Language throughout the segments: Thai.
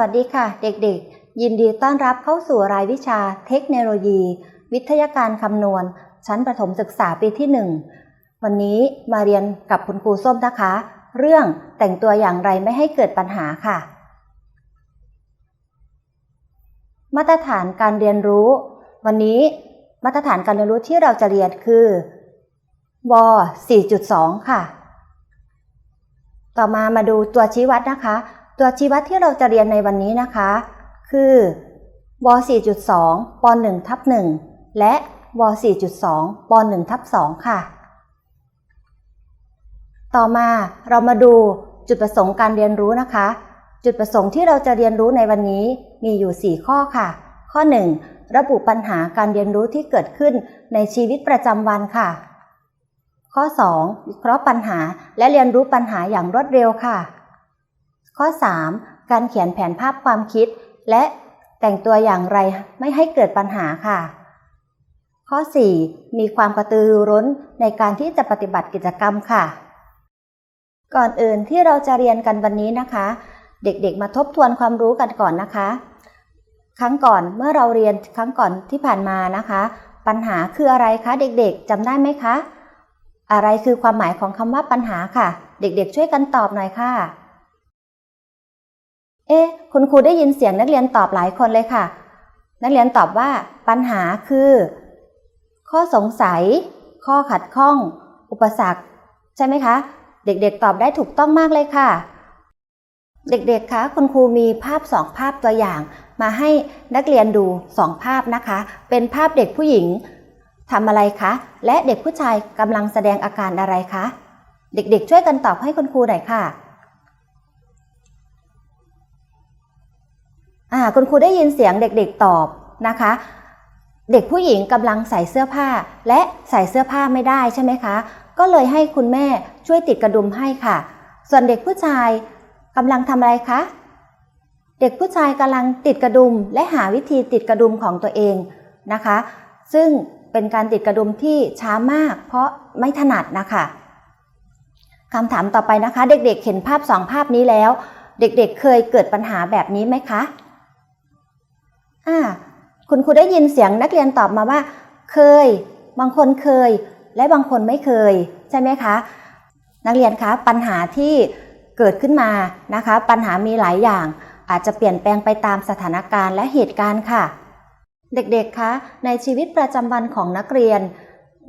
วัสดีค่ะ เด็กๆ ยินดีต้อนรับเข้าสู่รายวิชาเทคโนโลยี วิทยาการคำนวณ ชั้นประถมศึกษาปีที่ 1 วันนี้มาเรียนกับคุณครูส้มนะคะ เรื่องแต่งตัวอย่างไรไม่ให้เกิดปัญหาค่ะ มาตรฐานการเรียนรู้ วันนี้มาตรฐานการเรียนรู้ที่เราจะเรียนคือว4.2 ค่ะ ต่อมามาดูตัวชี้วัดนะคะ ตัวชี้วัดที่เราจะเรียนในวันนี้นะคะ คือว 4.2 ป 1 ทับ1และว 4.2 ป 1 ทับ2ค่ะ ต่อมาเรามาดูจุดประสงค์การเรียนรู้นะคะ จุดประสงค์ที่เราจะเรียนรู้ในวันนี้มีอยู่ 4 ข้อค่ะ ข้อ 1 ระบุปัญหาการเรียนรู้ที่เกิดขึ้นในชีวิตประจำวันค่ะ ข้อ 2 วิเคราะห์ปัญหาและเรียนรู้ปัญหาอย่างรวดเร็วค่ะ ข้อ 3 การเขียนแผนภาพความคิด และแต่งตัวอย่างไรไม่ให้เกิดปัญหาค่ะ ข้อ 4 มีความกระตือรือร้นในการที่จะปฏิบัติกิจกรรมค่ะ ก่อนอื่นที่เราจะเรียนกันวันนี้นะคะ เด็กๆมาทบทวนความรู้กันก่อนนะคะ ครั้งก่อนเมื่อเราเรียนครั้งก่อนที่ผ่านมานะคะ ปัญหาคืออะไรคะ เด็กๆจำได้ไหมคะ อะไรคือความหมายของคำว่าปัญหาค่ะ เด็กๆ ช่วยกันตอบหน่อยค่ะ เอ๊ะคุณครูได้ยินเสียงนักเรียนตอบหลายคนเลยค่ะ นักเรียนตอบว่าปัญหาคือ ข้อสงสัย ข้อขัดข้อง อุปสรรค ใช่ไหมคะ เด็กๆตอบได้ถูกต้องมากเลยค่ะ เด็กๆคะคุณครูมีภาพสองภาพตัวอย่าง มาให้นักเรียนดูสองภาพนะคะ เป็นภาพเด็กผู้หญิงทำอะไรคะ และเด็กผู้ชายกำลังแสดงอาการอะไรคะ เด็กๆ ช่วยกันตอบให้คุณครูหน่อยค่ะ อ่าคุณครูได้ยินเสียงเด็กๆตอบนะคะ เด็กผู้หญิงกำลังใส่เสื้อผ้า และใส่เสื้อผ้าไม่ได้ใช่ไหมคะ ก็เลยให้คุณแม่ช่วยติดกระดุมให้ค่ะ ส่วนเด็กผู้ชายกำลังทำอะไรคะ เด็กผู้ชายกำลังติดกระดุมและหาวิธีติดกระดุมของตัวเองนะคะ ซึ่งเป็นการติดกระดุมที่ช้ามาก เพราะไม่ถนัดนะคะคำถามต่อไปนะคะ เด็กๆเห็นภาพสองภาพนี้แล้ว เด็กๆเคยเกิดปัญหาแบบนี้ไหมคะ อ่าคุณครูได้ยินเสียงนักเรียนตอบมาว่า เคย บางคนเคย และบางคนไม่เคย ใช่ไหมคะ นักเรียนคะปัญหาที่เกิดขึ้นมานะคะ ปัญหามีหลายอย่าง อาจจะเปลี่ยนแปลงไปตามสถานการณ์และเหตุการณ์ค่ะ เด็กๆคะในชีวิตประจำวันของนักเรียน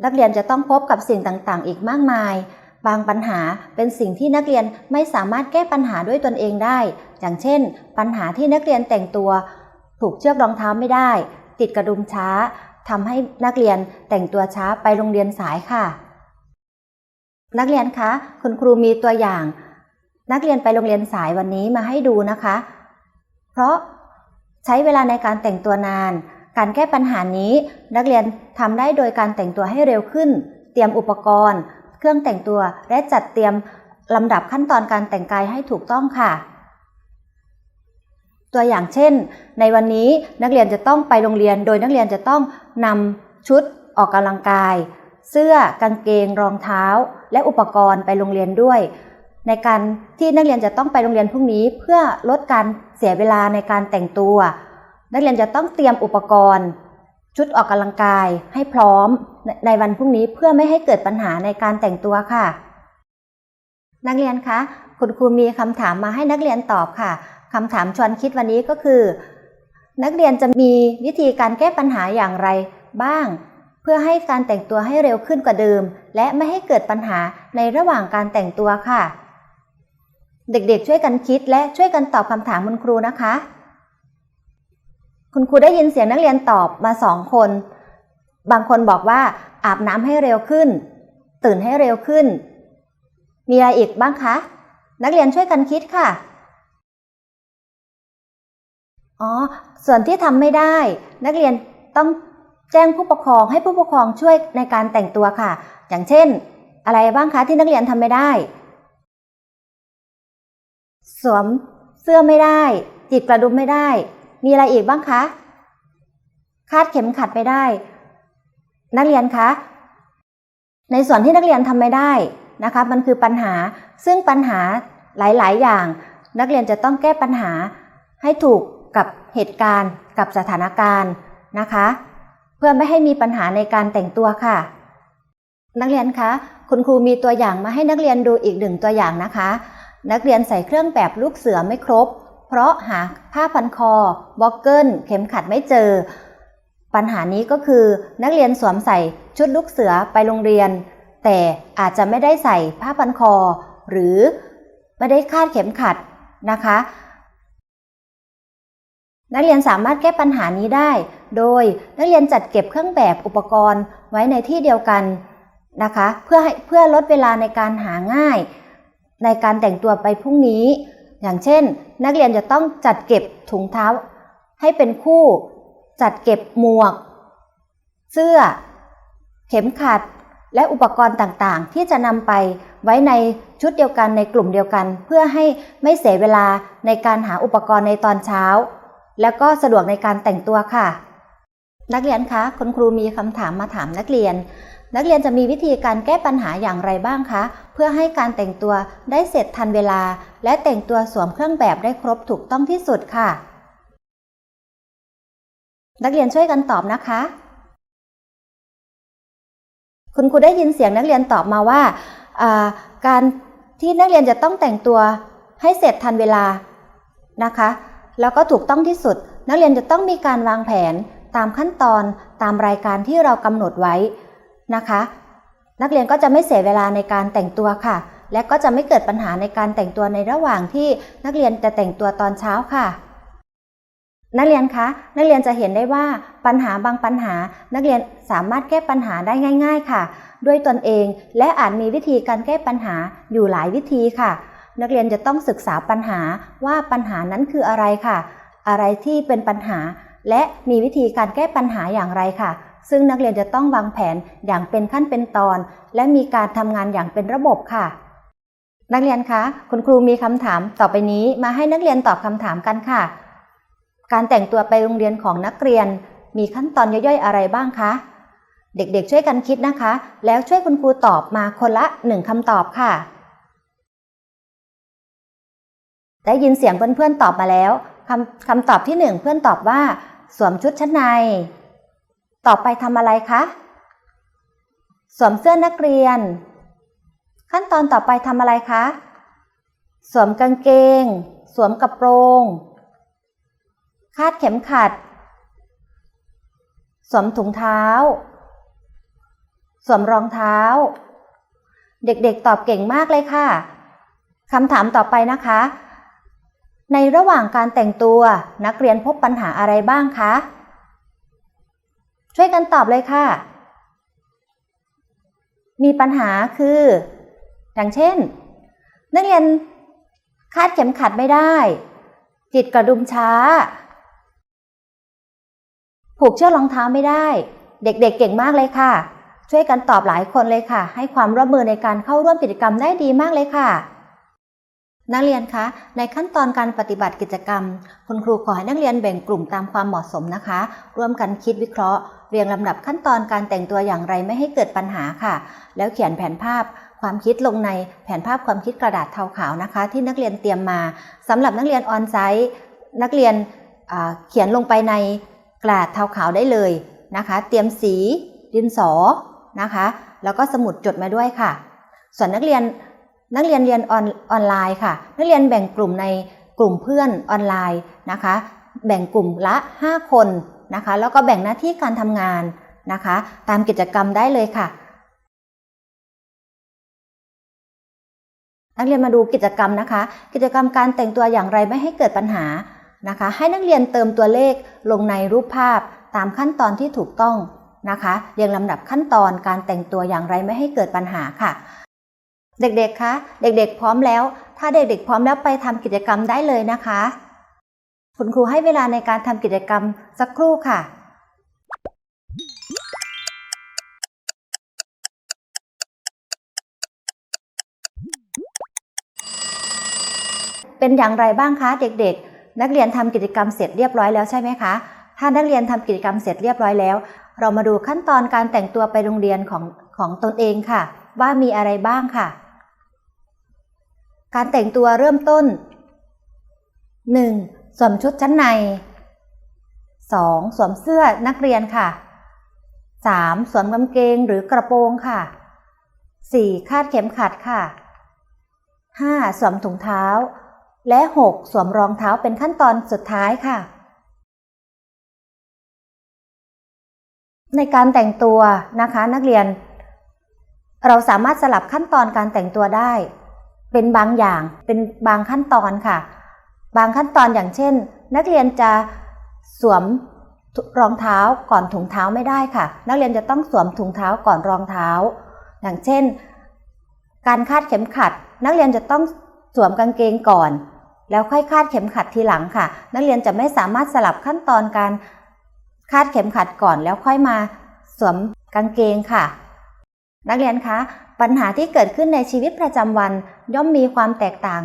นักเรียนจะต้องพบกับสิ่งต่างๆ อีกมากมาย บางปัญหาเป็นสิ่งที่นักเรียนไม่สามารถแก้ปัญหาด้วยตนเองได้ อย่างเช่น ปัญหาที่นักเรียนแต่งตัว ถูกเชือกรองเท้าไม่ได้ ติดกระดุมช้าทำให้นักเรียนแต่งตัวช้าไปโรงเรียนสายค่ะ นักเรียนคะคุณครูมีตัวอย่าง นักเรียนไปโรงเรียนสายวันนี้มาให้ดูนะคะ เพราะใช้เวลาในการแต่งตัวนาน การแก้ปัญหานี้ นักเรียนทำได้โดยการแต่งตัวให้เร็วขึ้น เตรียมอุปกรณ์ เครื่องแต่งตัวและจัดเตรียมลำดับขั้นตอนการแต่งกายให้ถูกต้องค่ะ ตัวอย่างเช่น ในวันนี้นักเรียนจะต้องไปโรงเรียน โดยนักเรียนจะต้องนำชุดออกกำลังกาย เสื้อกางเกงรองเท้า และอุปกรณ์ไปโรงเรียนด้วย ในการที่นักเรียนจะต้องไปโรงเรียนพรุ่งนี้ เพื่อลดการเสียเวลาในการแต่งตัว นักเรียนจะต้องเตรียมอุปกรณ์ ชุดออกกำลังกายให้พร้อมในวันพรุ่งนี้เพื่อไม่ให้เกิดปัญหาในการแต่งตัวค่ะ นักเรียนคะคุณครูมีคำถามมาให้นักเรียนตอบค่ะ คำถามชวนคิดวันนี้ก็คือ นักเรียนจะมีวิธีการแก้ปัญหาอย่างไรบ้าง เพื่อให้การแต่งตัวให้เร็วขึ้นกว่าเดิม และไม่ให้เกิดปัญหาในระหว่างการแต่งตัวค่ะ เด็กๆ ช่วยกันคิดและช่วยกันตอบคำถามคุณครูนะคะ คุณครูได้ยินเสียงนักเรียนตอบมาสองคน บางคนบอกว่าอาบน้ำให้เร็วขึ้น ตื่นให้เร็วขึ้น มีอะไรอีกบ้างคะ นักเรียนช่วยกันคิดค่ะ อ๋อ ส่วนที่ทำไม่ได้ นักเรียนต้องแจ้งผู้ปกครองให้ผู้ปกครองช่วยในการแต่งตัวค่ะ อย่างเช่น อะไรบ้างคะที่นักเรียนทำไม่ได้ สวมเสื้อไม่ได้ จิบกระดุมไม่ได้ มีอะไรอีกบ้างคะคาดเข็มขัดไม่ได้ นักเรียนคะในส่วนที่นักเรียนทำไม่ได้นะคะมันคือปัญหาซึ่งปัญหาหลาย ๆ อย่าง นักเรียนจะต้องแก้ปัญหาให้ถูก กับเหตุการณ์กับสถานการณ์นะคะ เพื่อไม่ให้มีปัญหาในการแต่งตัวค่ะ นักเรียนคะคุณครูมีตัวอย่างมาให้นักเรียนดูอีกหนึ่งตัวอย่างนะคะ นักเรียนใส่เครื่องแบบลูกเสือไม่ครบ เพราะหาผ้าพันคอบ็อกเกิลเข็มขัดไม่เจอ ปัญหานี้ก็คือนักเรียนสวมใส่ชุดลูกเสือไปโรงเรียน แต่อาจจะไม่ได้ใส่ผ้าพันคอ หรือไม่ได้คาดเข็มขัดนะคะ นักเรียนสามารถแก้ปัญหานี้ได้ โดยนักเรียนจัดเก็บเครื่องแบบอุปกรณ์ไว้ในที่เดียวกันนะคะเพื่อเพื่อลดเวลาในการหาง่าย ในการแต่งตัวไปพรุ่งนี้ อย่างเช่น นักเรียนจะต้องจัดเก็บถุงเท้า ให้เป็นคู่ จัดเก็บหมวก เสื้อ เข็มขัด และอุปกรณ์ต่างๆ ที่จะนำไปไว้ในชุดเดียวกันในกลุ่มเดียวกัน เพื่อให้ไม่เสียเวลาในการหาอุปกรณ์ในตอนเช้า แล้วก็สะดวกในการแต่งตัวค่ะ นักเรียนคะคุณครูมีคำถามมาถามนักเรียน นักเรียนจะมีวิธีการแก้ปัญหาอย่างไรบ้างคะ เพื่อให้การแต่งตัวได้เสร็จทันเวลา และแต่งตัวสวมเครื่องแบบได้ครบถูกต้องที่สุดค่ะ นักเรียนช่วยกันตอบนะคะ คุณครูได้ยินเสียงนักเรียนตอบมาว่าาการที่นักเรียนจะต้องแต่งตัวให้เสร็จทันเวลานะคะ แล้วก็ถูกต้องที่สุด นักเรียนจะต้องมีการวางแผนตามขั้นตอนตามรายการที่เรากำหนดไว้นะคะ นักเรียนก็จะไม่เสียเวลาในการแต่งตัวค่ะ และก็จะไม่เกิดปัญหาในการแต่งตัวในระหว่างที่นักเรียนจะแต่งตัวตอนเช้าค่ะ นักเรียนคะ นักเรียนจะเห็นได้ว่าปัญหาบางปัญหา นักเรียนสามารถแก้ปัญหาได้ง่าย ๆ ค่ะ ด้วยตนเองและอาจมีวิธีการแก้ปัญหาอยู่หลายวิธีค่ะ นักเรียนจะต้องศึกษาปัญหาว่าปัญหานั้นคืออะไรค่ะ อะไรที่เป็นปัญหา และมีวิธีการแก้ปัญหาอย่างไรค่ะ ซึ่งนักเรียนจะต้องวางแผนอย่างเป็นขั้นเป็นตอน และมีการทำงานอย่างเป็นระบบค่ะ นักเรียนคะคุณครูมีคำถามต่อไปนี้มาให้นักเรียนตอบคำถามกันค่ะ การแต่งตัวไปโรงเรียนของนักเรียน มีขั้นตอนย่อยๆ อะไรบ้างคะเด็กๆ ช่วยกันคิดนะคะ แล้วช่วยคุณครูตอบมาคนละหนึ่งคำตอบค่ะ ได้ยินเสียงเพื่อนๆตอบมาแล้วคำคำตอบที่หนึ่งเพื่อนตอบว่า สวมชุดชั้นใน ต่อไปทำอะไรคะ สวมเสื้อนักเรียน ขั้นตอนต่อไปทำอะไรคะ สวมกางเกง สวมกระโปรง คาดเข็มขัด สวมถุงเท้า สวมรองเท้า เด็กๆตอบเก่งมากเลยค่ะคำถามต่อไปนะคะ ในระหว่างการแต่งตัวนักเรียนพบปัญหาอะไรบ้างคะ ช่วยกันตอบเลยค่ะ มีปัญหาคือ อย่างเช่น นักเรียนคาดเข็มขัดไม่ได้ จิตกระดุมช้า ผูกเชือกรองเท้าไม่ได้ เด็กๆเเก่งมากเลยค่ะ ช่วยกันตอบหลายคนเลยค่ะ ให้ความร่วมมือในการเข้าร่วมกิจกรรมได้ดีมากเลยค่ะ นักเรียนคะ ในขั้นตอนการปฏิบัติกิจกรรม คุณครูขอให้นักเรียนแบ่งกลุ่มตามความเหมาะสมนะคะ ร่วมกันคิดวิเคราะห์ เรียงลำดับขั้นตอนการแต่งตัวอย่างไรไม่ให้เกิดปัญหาค่ะ แล้วเขียนแผนภาพความคิดลงในแผนภาพความคิดกระดาษเทาขาวนะคะ ที่นักเรียนเตรียมมาสำหรับนักเรียนออนไซต์นักเรียนเขียนลงไปในกระดาษเทาขาวได้เลยนะคะ เตรียมสีดินสอนะคะ แล้วก็สมุดจดมาด้วยค่ะ ส่วนนักเรียน นักเรียนเรียนออนออนไลน์ค่ะ นักเรียนแบ่งกลุ่มในกลุ่มเพื่อนออนไลน์นะคะ แบ่งกลุ่มละ 5 คนนะคะ แล้วก็แบ่งหน้าที่การทำงานนะคะ ตามกิจกรรมได้เลยค่ะ นักเรียนมาดูกิจกรรมนะคะ กิจกรรมการแต่งตัวอย่างไรไม่ให้เกิดปัญหานะคะ ให้นักเรียนเติมตัวเลขลงในรูปภาพตามขั้นตอนที่ถูกต้องนะคะ เรียงลำดับขั้นตอนการแต่งตัวอย่างไรไม่ให้เกิดปัญหาค่ะ เด็กๆ คะ เด็กๆ พร้อมแล้ว ถ้าเด็กๆ พร้อมแล้วไปทำกิจกรรมได้เลยนะคะ คุณครูให้เวลาในการทำกิจกรรมสักครู่ค่ะเป็นอย่างไรบ้างคะเด็กๆ นักเรียนทำกิจกรรมเสร็จเรียบร้อยแล้วใช่ไหมคะ ถ้านักเรียนทำกิจกรรมเสร็จเรียบร้อยแล้ว เรามาดูขั้นตอนการแต่งตัวไปโรงเรียนของของตนเองค่ะ ว่ามีอะไรบ้างค่ะ การแต่งตัวเริ่มต้น 1. สวมชุดชั้นใน 2. สวมเสื้อนักเรียนค่ะ 3. สวมกางเกงหรือกระโปรงค่ะ 4. คาดเข็มขัดค่ะ 5. สวมถุงเท้า และ 6. สวมรองเท้าเป็นขั้นตอนสุดท้ายค่ะ ในการแต่งตัวนะคะนักเรียน เราสามารถสลับขั้นตอนการแต่งตัวได้ เป็นบางอย่างเป็นบางขั้นตอนค่ะ บางขั้นตอนอย่างเช่น นักเรียนจะสวมรองเท้าก่อนถุงเท้าไม่ได้ค่ะ นักเรียนจะต้องสวมถุงเท้าก่อนรองเท้า อย่างเช่น การคาดเข็มขัด นักเรียนจะต้องสวมกางเกงก่อน แล้วค่อยคาดเข็มขัดทีหลังค่ะ นักเรียนจะไม่สามารถสลับขั้นตอนการคาดเข็มขัดก่อนแล้วค่อยมาสวมกางเกงค่ะ นักเรียนคะ ปัญหาที่เกิดขึ้นในชีวิตประจำวันย่อมมีความแตกต่าง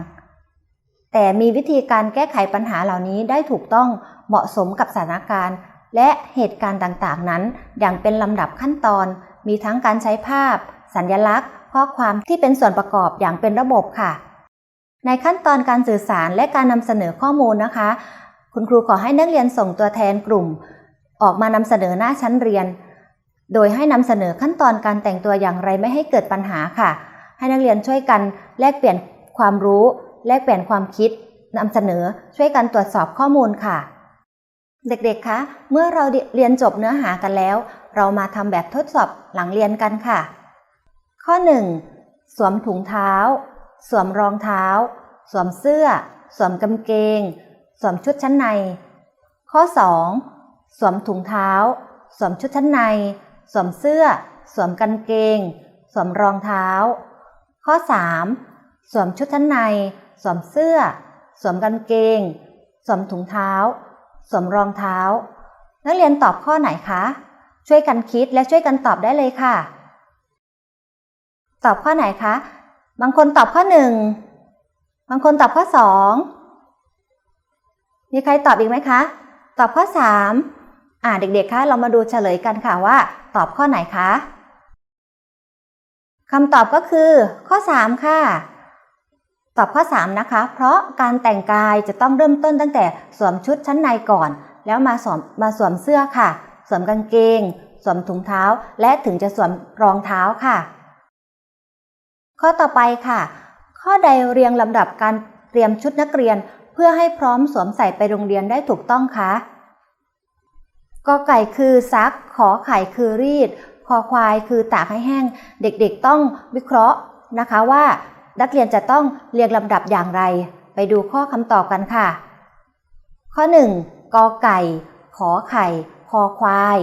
แต่มีวิธีการแก้ไขปัญหาเหล่านี้ได้ถูกต้องเหมาะสมกับสถานการณ์ และเหตุการณ์ต่างๆ นั้น อย่างเป็นลำดับขั้นตอน มีทั้งการใช้ภาพ สัญญลักษณ์ ข้อความที่เป็นส่วนประกอบอย่างเป็นระบบค่ะ ในขั้นตอนการสื่อสารและการนำเสนอข้อมูลนะคะ คุณครูขอให้นักเรียนส่งตัวแทนกลุ่ม ออกมานำเสนอหน้าชั้นเรียน โดยให้นำเสนอขั้นตอนการแต่งตัวอย่างไรไม่ให้เกิดปัญหาค่ะ ให้นักเรียนช่วยกันแลกเปลี่ยนความรู้ แลกเปลี่ยนความคิดนำเสนอช่วยกันตรวจสอบข้อมูลค่ะ เด็กๆ คะ เมื่อเราเรียนจบเนื้อหากันแล้ว เรามาทำแบบทดสอบหลังเรียนกันค่ะ ข้อ 1. สวมถุงเท้า สวมรองเท้า สวมเสื้อ สวมกางเกง สวมชุดชั้นใน ข้อ 2. สวมถุงเท้า สวมชุดชั้นใน สวมเสื้อ สวมกางเกง สวมรองเท้า ข้อ 3. สวมชุดชั้นใน สวมเสื้อ สวมกางเกง สวมถุงเท้า สวมรองเท้า นักเรียนตอบข้อไหนคะ ช่วยกันคิดและช่วยกันตอบได้เลยค่ะ ตอบข้อไหนคะ บางคนตอบข้อหนึ่ง บางคนตอบข้อสองมีใครตอบอีกไหมคะ ตอบข้อสาม อ่าเด็กๆ คะ เรามาดูเฉลยกันค่ะว่า ตอบข้อไหนคะคำตอบก็คือข้อ 3 ค่ะ ตอบข้อ 3 นะคะ เพราะการแต่งกายจะต้องเริ่มต้นตั้งแต่สวมชุดชั้นในก่อน แล้วมาสวมมาสวมเสื้อค่ะ สวมกางเกง สวมถุงเท้า และถึงจะสวมรองเท้าค่ะ ข้อต่อไปค่ะ ข้อใดเรียงลำดับการเตรียมชุดนักเรียน เพื่อให้พร้อมสวมใส่ไปโรงเรียนได้ถูกต้องคะ กอไก่คือซัก ขอไข่คือรีด คอควายคือตากให้แห้ง เด็กๆต้องวิเคราะห์นะคะว่า นักเรียนจะต้องเรียงลำดับอย่างไร ไปดูข้อคำตอบกันค่ะ ข้อ 1. กอไก่ ขอไข่ คอควาย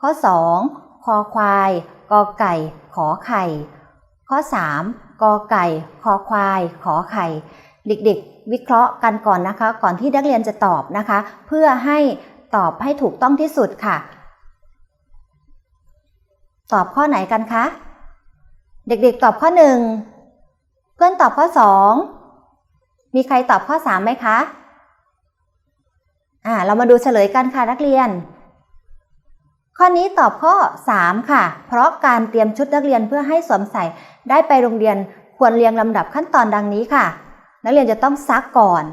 ข้อ 2. คอควาย กอไก่ ขอไข่ ข้อ 3. กอไก่ คอควาย ขอไข่ เด็กๆ วิเคราะห์กันก่อนนะคะ ก่อนที่นักเรียนจะตอบนะคะ เพื่อให้ ตอบให้ถูกต้องที่สุดค่ะ ตอบข้อไหนกันคะ เด็กๆตอบข้อหนึ่งเพื่อนตอบข้อสองมีใครตอบข้อสามไหมคะ อ่า เรามาดูเฉลยกันค่ะนักเรียน ข้อนี้ตอบข้อ3ค่ะ เพราะการเตรียมชุดนักเรียนเพื่อให้สวมใส่ได้ไปโรงเรียนควรเรียงลำดับขั้นตอนดังนี้ค่ะ นักเรียนจะต้องซักก่อน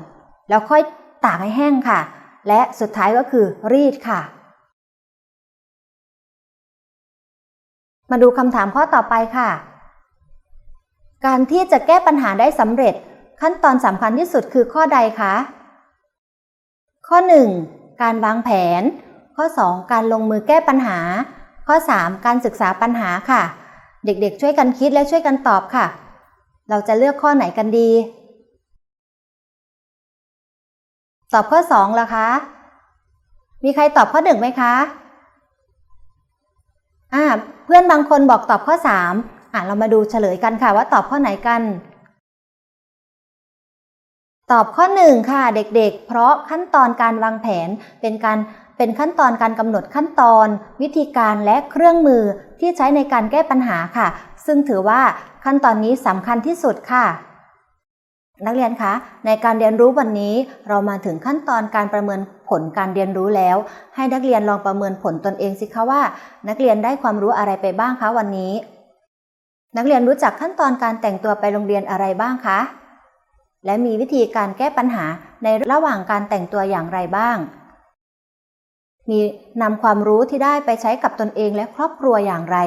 แล้วค่อยตากให้แห้งค่ะ และสุดท้ายก็คือรีดค่ะ มาดูคำถามข้อต่อไปค่ะ การที่จะแก้ปัญหาได้สำเร็จ ขั้นตอนสำคัญที่สุดคือข้อใดคะ ข้อ 1. การวางแผน ข้อ 2. การลงมือแก้ปัญหา ข้อ 3. การศึกษาปัญหาค่ะ เด็กๆ ช่วยกันคิดและช่วยกันตอบค่ะ เราจะเลือกข้อไหนกันดี ตอบข้อ2ล่ะคะ มีใครตอบข้อ1ไหมคะอ่าเพื่อนบางคนบอกตอบข้อ3อะเรามาดูเฉลยกันค่ะว่าตอบข้อไหนกัน ตอบข้อ1ค่ะเด็กๆ เพราะขั้นตอนการวางแผนเป็นการเป็นขั้นตอนการกำหนดขั้นตอน วิธีการและเครื่องมือที่ใช้ในการแก้ปัญหาค่ะ ซึ่งถือว่าขั้นตอนนี้สำคัญที่สุดค่ะ นักเรียนคะ ในการเรียนรู้วันนี้เรามาถึงขั้นตอนการประเมินผลการเรียนรู้แล้ว ให้นักเรียนลองประเมินผลตนเองสิคะว่า นักเรียนได้ความรู้อะไรไปบ้างคะวันนี้ นักเรียนรู้จักขั้นตอนการแต่งตัวไปโรงเรียนอะไรบ้างคะ และมีวิธีการแก้ปัญหาในระหว่างการแต่งตัวอย่างไรบ้าง มีนำความรู้ที่ได้ไปใช้กับตนเองและครอบครัวอย่างไร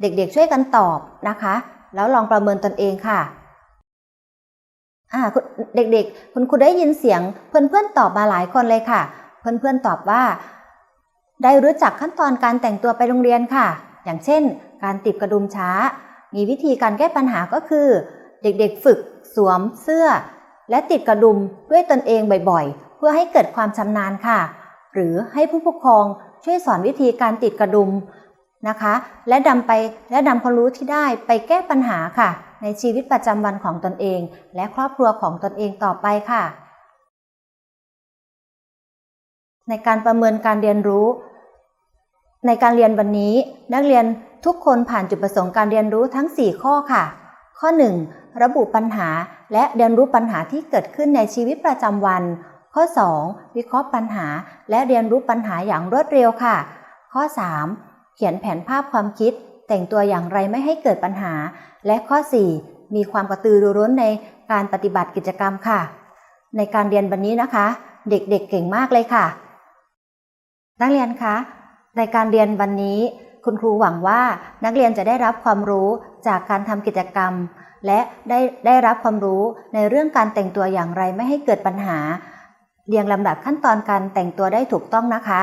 เด็กๆช่วยกันตอบนะคะ แล้วลองประเมินตนเองค่ะ อ่าเด็กๆ คุณครูได้ยินเสียงเพื่อนๆตอบมาหลายคนเลยค่ะ เพื่อนๆตอบว่า ได้รู้จักขั้นตอนการแต่งตัวไปโรงเรียนค่ะ อย่างเช่น การติดกระดุมช้า มีวิธีการแก้ปัญหาก็คือ เด็กๆฝึกสวมเสื้อ และติดกระดุมด้วยตนเองบ่อยๆ เพื่อให้เกิดความชำนาญค่ะ หรือให้ผู้ปกครองช่วยสอนวิธีการติดกระดุม นะคะ และนำไปและนำความรู้ที่ได้ไปแก้ปัญหาค่ะ ในชีวิตประจำวันของตนเอง และครอบครัวของตนเองต่อไปค่ะ ในการประเมินการเรียนรู้ ในการเรียนวันนี้ นักเรียนทุกคนผ่านจุดประสงค์การเรียนรู้ทั้ง 4 ข้อค่ะ ข้อ 1. ระบุปัญหา และเรียนรู้ปัญหาที่เกิดขึ้นในชีวิตประจำวัน ข้อ 2. วิเคราะห์ปัญหา และเรียนรู้ปัญหาอย่างรวดเร็วค่ะ ข้อ 3. เขียนแผนภาพความคิด แต่งตัวอย่างไรไม่ให้เกิดปัญหา และข้อ 4. มีความกระตือรือร้นในการปฏิบัติกิจกรรมค่ะ ในการเรียนวันนี้นะคะ เด็กๆเเก่งมากเลยค่ะ นักเรียนคะในการเรียนวันนี้ คุณครูหวังว่านักเรียนจะได้รับความรู้จากการทำกิจกรรม และได้ได้รับความรู้ในเรื่องการแต่งตัวอย่างไรไม่ให้เกิดปัญหา เรียงลำดับขั้นตอนการแต่งตัวได้ถูกต้องนะคะ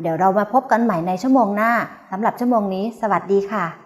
เดี๋ยวเรามาพบกันใหม่ในชั่วโมงหน้าสำหรับชั่วโมงนี้ สวัสดีค่ะ